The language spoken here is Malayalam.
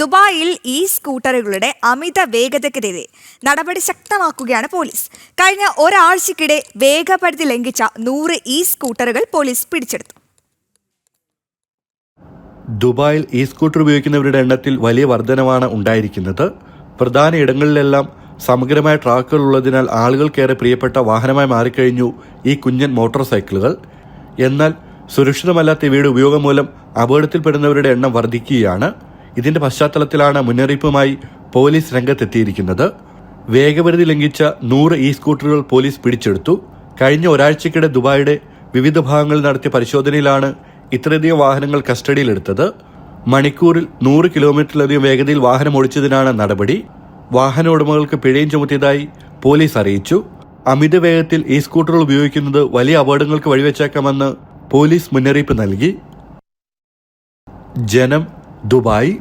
ദുബായിൽ ഈ സ്കൂട്ടറുകളുടെ അമിത വേഗതയ്ക്കെതിരെ നടപടി ശക്തമാക്കുകയാണ് പോലീസ്. കഴിഞ്ഞ ഒരാഴ്ചക്കിടെ വേഗപരിധി ലംഘിച്ച നൂറ് ഈ സ്കൂട്ടറുകൾ പോലീസ് പിടിച്ചെടുത്തു. ദുബായിൽ ഇ സ്കൂട്ടർ ഉപയോഗിക്കുന്നവരുടെ എണ്ണത്തിൽ വലിയ വർധനമാണ് ഉണ്ടായിരിക്കുന്നത്. പ്രധാന ഇടങ്ങളിലെല്ലാം സമഗ്രമായ ട്രാക്കുകൾ ഉള്ളതിനാൽ ആളുകൾക്കേറെ പ്രിയപ്പെട്ട വാഹനമായി മാറിക്കഴിഞ്ഞു ഈ കുഞ്ഞൻ മോട്ടോർ സൈക്കിളുകൾ. എന്നാൽ സുരക്ഷിതമല്ലാത്ത ഇവയുടെ ഉപയോഗം മൂലം അപകടത്തിൽപ്പെടുന്നവരുടെ എണ്ണം വർദ്ധിക്കുകയാണ് ഇതിന്റെ പശ്ചാത്തലത്തിലാണ് മുന്നറിയിപ്പുമായി പോലീസ് രംഗത്തെത്തിയിരിക്കുന്നത്. വേഗപരിധി ലംഘിച്ച നൂറ് ഇ സ്കൂട്ടറുകൾ പോലീസ് പിടിച്ചെടുത്തു. കഴിഞ്ഞ ഒരാഴ്ചക്കിടെ ദുബായിയുടെ വിവിധ ഭാഗങ്ങളിൽ നടത്തിയ പരിശോധനയിലാണ് ഇത്രയധികം വാഹനങ്ങൾ കസ്റ്റഡിയിലെടുത്തത്. മണിക്കൂറിൽ നൂറ് കിലോമീറ്ററിലധികം വേഗതയിൽ വാഹനം ഓടിച്ചതിനാണ് നടപടി. വാഹന ഉടമകൾക്ക് പിഴയും ചുമത്തിയതായി പോലീസ് അറിയിച്ചു. അമിത വേഗത്തിൽ ഇ സ്കൂട്ടറുകൾ ഉപയോഗിക്കുന്നത് വലിയ അപകടങ്ങൾക്ക് വഴിവെച്ചേക്കാമെന്ന് പോലീസ് മുന്നറിയിപ്പ് നൽകി. ജനം ദുബായ്.